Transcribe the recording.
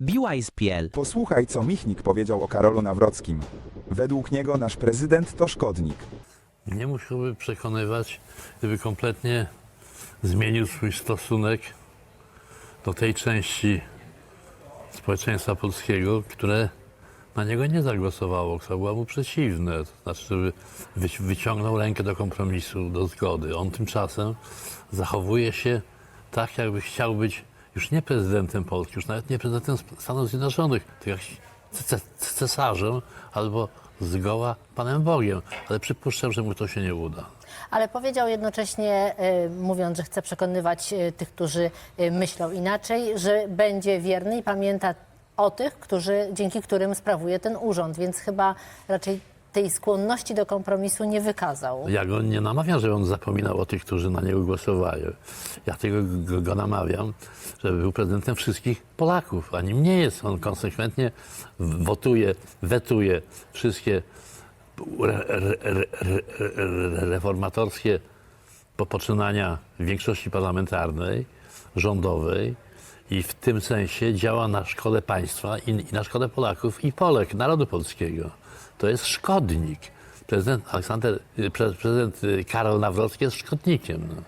BeWise.pl Posłuchaj, co Michnik powiedział o Karolu Nawrockim. Według niego nasz prezydent to szkodnik. Nie musiałby przekonywać, gdyby kompletnie zmienił swój stosunek do tej części społeczeństwa polskiego, które na niego nie zagłosowało, które było mu przeciwne. To znaczy, wyciągnął rękę do kompromisu, do zgody. On tymczasem zachowuje się tak, jakby chciał być już nie prezydentem Polski, już nawet nie prezydentem Stanów Zjednoczonych, tylko jak ce- cesarzem albo zgoła Panem Bogiem. Ale przypuszczam, że mu to się nie uda. Ale powiedział jednocześnie, y, mówiąc, że chce przekonywać y, tych, którzy y, myślą inaczej, że będzie wierny i pamięta o tych, którzy, dzięki którym sprawuje ten urząd, więc chyba raczej tej skłonności do kompromisu nie wykazał. Ja go nie namawiam, żeby on zapominał o tych, którzy na niego głosowali. Ja tego go, go namawiam, żeby był prezydentem wszystkich Polaków, a nim nie jest. On konsekwentnie wotuje, wetuje wszystkie re, re, re, re, reformatorskie po- poczynania większości parlamentarnej, rządowej i w tym sensie działa na szkodę państwa i, i na szkodę Polaków i Polek, narodu polskiego. To jest szkodnik. Prezydent Aleksander, pre- prezydent Karol Nawrocki jest szkodnikiem. No.